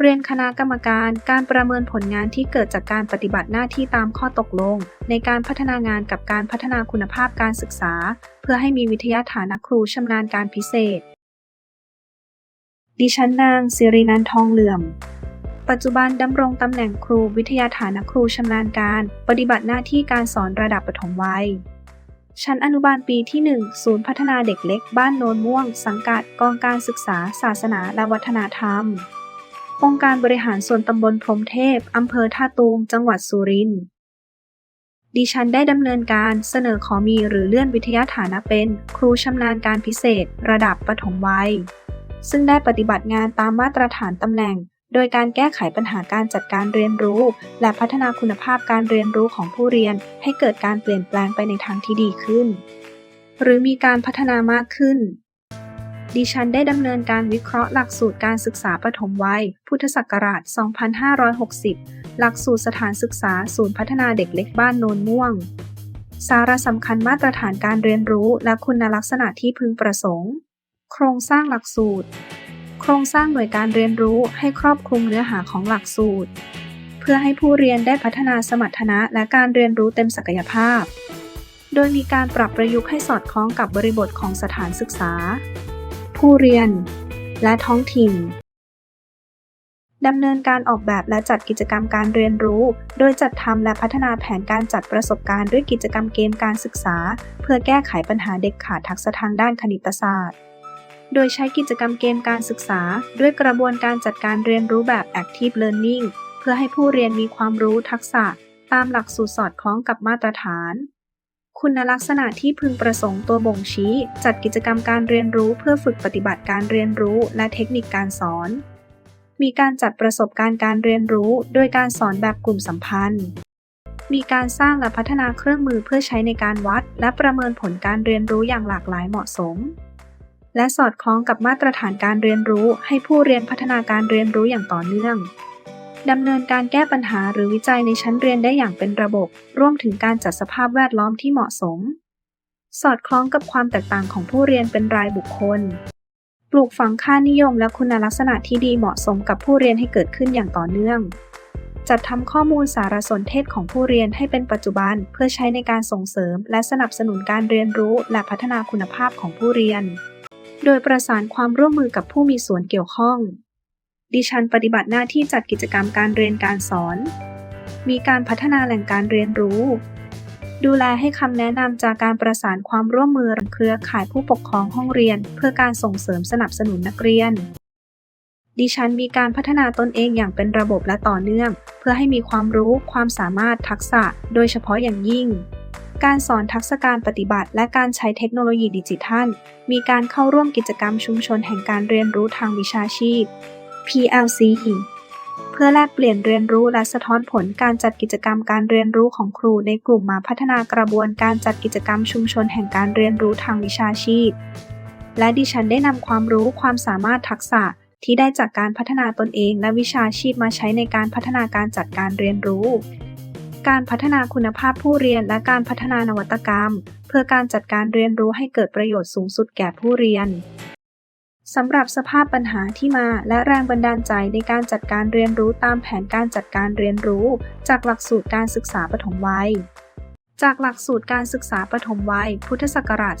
เรียนคณะกรรมการการประเมินผลงานที่เกิดจากการปฏิบัติหน้าที่ตามข้อตกลง ในการพัฒนางานกับการพัฒนาคุณภาพการศึกษา เพื่อให้มีวิทยาฐานะครูชำนาญการพิเศษ ดิฉันนางสิรินันทองเหลื่อม ปัจจุบันดำรงตำแหน่งครูวิทยาฐานะครูชำนาญการ ปฏิบัติหน้าที่การสอนระดับประถมวัยชั้นอนุบาลปีที่ 1 ศูนย์พัฒนาเด็กเล็ก บ้านโนนม่วง สังกัดกองการศึกษา ศาสนาและวัฒนธรรม องค์การบริหารส่วนตำบลพรมเทพ อำเภอท่าตูม จังหวัดสุรินทร์ดิฉันได้ดำเนินการเสนอขอมีหรือเลื่อนวิทยาฐานะเป็น ครูชำนาญการพิเศษ ระดับประถมวัย ซึ่งได้ปฏิบัติงานตามมาตรฐานตำแหน่ง โดยการแก้ไขปัญหาการจัดการเรียนรู้ และพัฒนาคุณภาพการเรียนรู้ของผู้เรียน ให้เกิดการเปลี่ยนแปลงไปในทางที่ดีขึ้น หรือมีการพัฒนามากขึ้น ดิฉันได้ดำเนินการวิเคราะห์หลักสูตรการศึกษาปฐมวัย พุทธศักราช 2560 หลักสูตรสถานศึกษาศูนย์พัฒนาเด็กเล็กบ้านโนนม่วง สาระสำคัญมาตรฐานการเรียนรู้และคุณลักษณะที่พึงประสงค์ โครงสร้างหลักสูตร โครงสร้างหน่วยการเรียนรู้ให้ครอบคลุมเนื้อหาของหลักสูตร เพื่อให้ผู้เรียนได้พัฒนาสมรรถนะและการเรียนรู้เต็มศักยภาพ โดยมีการปรับประยุกต์ให้สอดคล้องกับบริบทของสถานศึกษา ผู้เรียน และท้องถิ่นดำเนินการออกแบบและจัดกิจกรรมการเรียนรู้ โดยจัดทำและพัฒนาแผนการจัดประสบการณ์ด้วยกิจกรรมเกมการศึกษา เพื่อแก้ไขปัญหาเด็กขาดทักษะทางด้านคณิตศาสตร์ โดยใช้กิจกรรมเกมการศึกษา ด้วยกระบวนการจัดการเรียนรู้แบบ Active Learning เพื่อให้ผู้เรียนมีความรู้ทักษะ ตามหลักสูตรสอดคล้องกับมาตรฐาน คุณลักษณะที่พึงประสงค์ตัวบ่งชี้ จัดกิจกรรมการเรียนรู้เพื่อฝึกปฏิบัติการเรียนรู้และเทคนิคการสอน มีการจัดประสบการณ์การเรียนรู้ โดยการสอนแบบกลุ่มสัมพันธ์ มีการสร้างและพัฒนาเครื่องมือเพื่อใช้ในการวัด และประเมินผลการเรียนรู้อย่างหลากหลายเหมาะสม และสอดคล้องกับมาตรฐานการเรียนรู้ ให้ผู้เรียนพัฒนาการเรียนรู้อย่างต่อเนื่อง ดำเนินการแก้ปัญหาหรือวิจัยในชั้นเรียนได้อย่างเป็นระบบรวมถึงการจัดสภาพแวดล้อมที่เหมาะสม สอดคล้องกับความแตกต่างของผู้เรียนเป็นรายบุคคล ปลูกฝังค่านิยมและคุณลักษณะที่ดีเหมาะสมกับผู้เรียนให้เกิดขึ้นอย่างต่อเนื่อง จัดทำข้อมูลสารสนเทศของผู้เรียนให้เป็นปัจจุบัน เพื่อใช้ในการส่งเสริม และสนับสนุนการเรียนรู้และพัฒนาคุณภาพของผู้เรียน โดยประสานความร่วมมือกับผู้มีส่วนเกี่ยวข้อง ดิฉันปฏิบัติหน้าที่จัดกิจกรรมการเรียนการสอน มีการพัฒนาแหล่งการเรียนรู้ ดูแลให้คำแนะนำจากการประสานความร่วมมือเครือข่ายผู้ปกครองห้องเรียน เพื่อการส่งเสริมสนับสนุนนักเรียน ดิฉันมีการพัฒนาตนเองอย่างเป็นระบบและต่อเนื่อง เพื่อให้มีความรู้ ความสามารถ ทักษะ โดยเฉพาะอย่างยิ่งการสอนทักษะการปฏิบัติและการใช้เทคโนโลยีดิจิทัล มีการเข้าร่วมกิจกรรมชุมชนแห่งการเรียนรู้ทางวิชาชีพ PLC เพื่อแลกเปลี่ยนเรียนรู้และสะท้อนผลการจัดกิจกรรมการเรียนรู้ของครูในกลุ่มมาพัฒนากระบวนการจัดกิจกรรมชุมชนแห่งการเรียนรู้ทางวิชาชีพ และดิฉันได้นำความรู้ความสามารถทักษะที่ได้จากการพัฒนาตนเองและวิชาชีพมาใช้ในการพัฒนาการจัดการเรียนรู้ การพัฒนาคุณภาพผู้เรียนและการพัฒนานวัตกรรม เพื่อการจัดการเรียนรู้ให้เกิดประโยชน์สูงสุดแก่ผู้เรียน สำหรับสภาพปัญหาที่มาและแรงบันดาลใจในการจัดการเรียนรู้ตามแผนการจัดการเรียนรู้ จากหลักสูตรการศึกษาปฐมวัย จากหลักสูตรการศึกษาปฐมวัย พุทธศักราช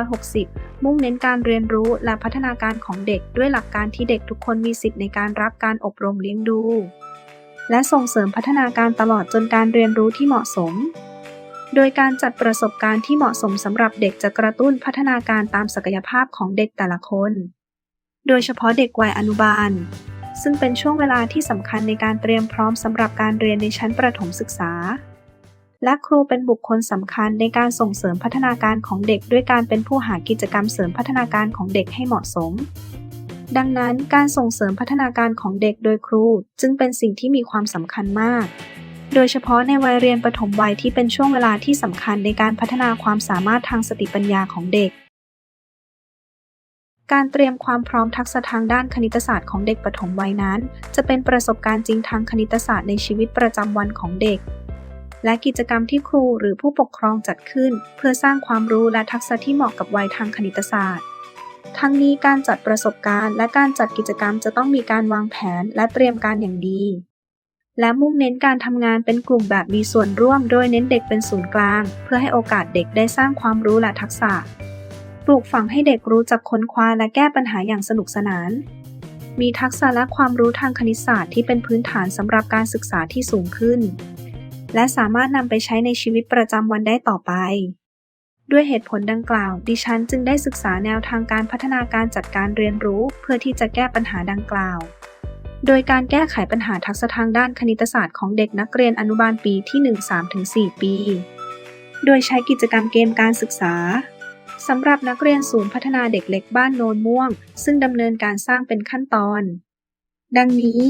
2560 มุ่งเน้นการเรียนรู้และพัฒนาการของเด็กด้วยหลักการที่เด็กทุกคนมีสิทธิ์ในการรับการอบรมเลี้ยงดู และส่งเสริมพัฒนาการตลอดจนการเรียนรู้ที่เหมาะสม โดยการจัดประสบการณ์ที่เหมาะสมสำหรับเด็กจะกระตุ้นพัฒนาการตามศักยภาพของเด็กแต่ละคน โดยเฉพาะเด็กวัยอนุบาล ซึ่งเป็นช่วงเวลาที่สำคัญในการเตรียมพร้อมสำหรับการเรียนในชั้นประถมศึกษา และครูเป็นบุคคลสำคัญในการส่งเสริมพัฒนาการของเด็ก ด้วยการเป็นผู้หากิจกรรมเสริมพัฒนาการของเด็กให้เหมาะสมดังนั้นการส่งเสริมพัฒนาการของเด็กโดยครูจึงเป็นสิ่งที่มีความสำคัญมาก โดยเฉพาะในวัยเรียนประถมวัยที่เป็นช่วงเวลาที่สำคัญในการพัฒนาความสามารถทางสติปัญญาของเด็ก การเตรียมความพร้อมทักษะทางด้านคณิตศาสตร์ของเด็กปฐมวัยนั้น จะเป็นประสบการณ์จริงทางคณิตศาสตร์ในชีวิตประจำวันของเด็ก และกิจกรรมที่ครูหรือผู้ปกครองจัดขึ้น เพื่อสร้างความรู้และทักษะที่เหมาะกับวัยทางคณิตศาสตร์ทั้งนี้การจัดประสบการณ์และการจัดกิจกรรมจะต้องมีการวางแผนและเตรียมการอย่างดี และมุ่งเน้นการทำงานเป็นกลุ่มแบบมีส่วนร่วม โดยเน้นเด็กเป็นศูนย์กลาง เพื่อให้โอกาสเด็กได้สร้างความรู้และทักษะ ปลูกฝังให้เด็กรู้จักค้นคว้าและแก้ปัญหาอย่างสนุกสนาน มีทักษะและความรู้ทางคณิตศาสตร์ที่เป็นพื้นฐานสำหรับการศึกษาที่สูงขึ้น และสามารถนำไปใช้ในชีวิตประจำวันได้ต่อไป ด้วยเหตุผลดังกล่าว ดิฉันจึงได้ศึกษาแนวทางการพัฒนาการจัดการเรียนรู้ เพื่อที่จะแก้ปัญหาดังกล่าว โดยการแก้ไขปัญหาทักษะทางด้านคณิตศาสตร์ของเด็กนักเรียนอนุบาลปีที่ 1-3-4 ปี โดยใช้กิจกรรมเกมการศึกษาสำหรับนักเรียนศูนย์พัฒนาเด็กเล็กบ้านโนนม่วง ซึ่งดำเนินการสร้างเป็นขั้นตอน ดังนี้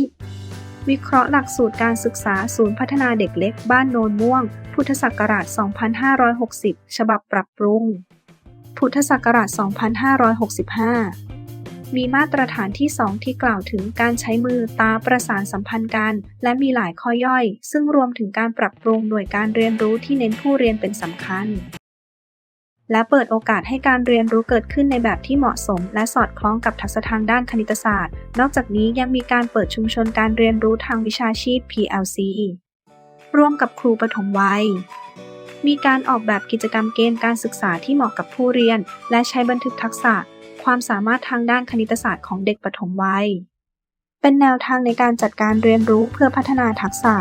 วิเคราะห์หลักสูตรการศึกษาศูนย์พัฒนาเด็กเล็กบ้านโนนม่วง พุทธศักราช 2560 ฉบับปรับปรุง พุทธศักราช 2565 มีมาตรฐานที่ 2 ที่กล่าวถึงการใช้มือตาประสานสัมพันธ์กัน และมีหลายข้อย่อย ซึ่งรวมถึงการปรับปรุงหน่วยการเรียนรู้ที่เน้นผู้เรียนเป็นสำคัญ และเปิดโอกาสให้การเรียนรู้เกิดขึ้นในแบบที่เหมาะสม และสอดคล้องกับทักษะทางด้านคณิตศาสตร์ นอกจากนี้ยังมีการเปิดชุมชนการเรียนรู้ทางวิชาชีพ PLC ร่วมกับครูปฐมวัยมีการออกแบบกิจกรรมเกณฑ์การศึกษาที่เหมาะกับผู้เรียน และใช้บันทึกทักษะ ความสามารถทางด้านคณิตศาสตร์ของเด็กปฐมวัย เป็นแนวทางในการจัดการเรียนรู้เพื่อพัฒนาทักษะ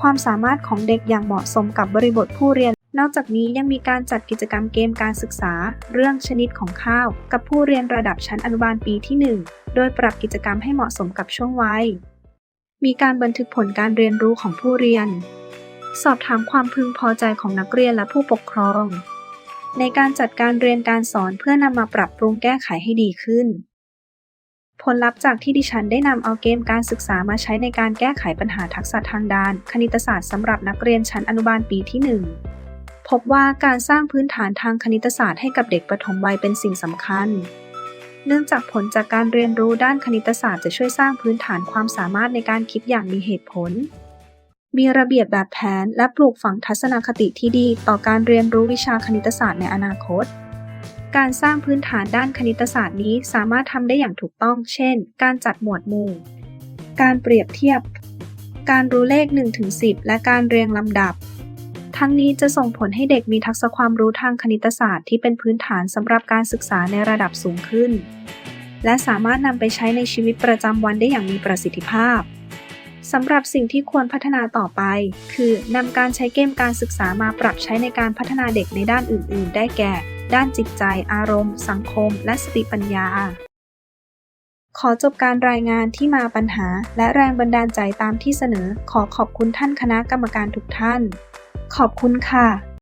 ความสามารถของเด็กอย่างเหมาะสมกับบริบทผู้เรียน นอกจากนี้ยังมีการจัดกิจกรรมเกมการศึกษา เรื่องชนิดของข้าว กับผู้เรียนระดับชั้นอนุบาลปีที่ 1 โดยปรับกิจกรรมให้เหมาะสมกับช่วงวัย มีการบันทึกผลการเรียนรู้ของผู้เรียน สอบถามความพึงพอใจของนักเรียนและผู้ปกครอง ในการจัดการเรียนการสอนเพื่อนำมาปรับปรุงแก้ไขให้ดีขึ้น ผลลัพธ์จากที่ดิฉันได้นำเอาเกมการศึกษามาใช้ในการแก้ไขปัญหาทักษะทางด้าน คณิตศาสตร์สำหรับนักเรียนชั้นอนุบาลปีที่ 1 พบว่าการสร้างพื้นฐานทางคณิตศาสตร์ให้กับเด็กปฐมวัยเป็นสิ่งสำคัญ เนื่องจากผลจากการเรียนรู้ด้านคณิตศาสตร์จะช่วยสร้างพื้นฐานความสามารถในการคิดอย่างมีเหตุผล มีระเบียบแบบแผน และปลูกฝังทัศนคติที่ดีต่อการเรียนรู้วิชาคณิตศาสตร์ในอนาคต การสร้างพื้นฐานด้านคณิตศาสตร์นี้สามารถทำได้อย่างถูกต้อง เช่น การจัดหมวดหมู่ การเปรียบเทียบ การรู้เลข 1-10 และการเรียงลำดับ ทั้งนี้จะส่งผลให้เด็กมีทักษะความรู้ทางคณิตศาสตร์ที่เป็นพื้นฐานสำหรับการศึกษาในระดับสูงขึ้น และสามารถนำไปใช้ในชีวิตประจำวันได้อย่างมีประสิทธิภาพ สำหรับสิ่งที่ควรพัฒนาต่อไป คือนำการใช้เกมการศึกษามาปรับใช้ในการพัฒนาเด็กในด้านอื่น ๆ ได้แก่ ด้านจิตใจ อารมณ์ สังคม และสติปัญญา ขอจบการรายงานที่มาปัญหา และแรงบันดาลใจตามที่เสนอ ขอขอบคุณท่านคณะกรรมการทุกท่าน ขอบคุณค่ะ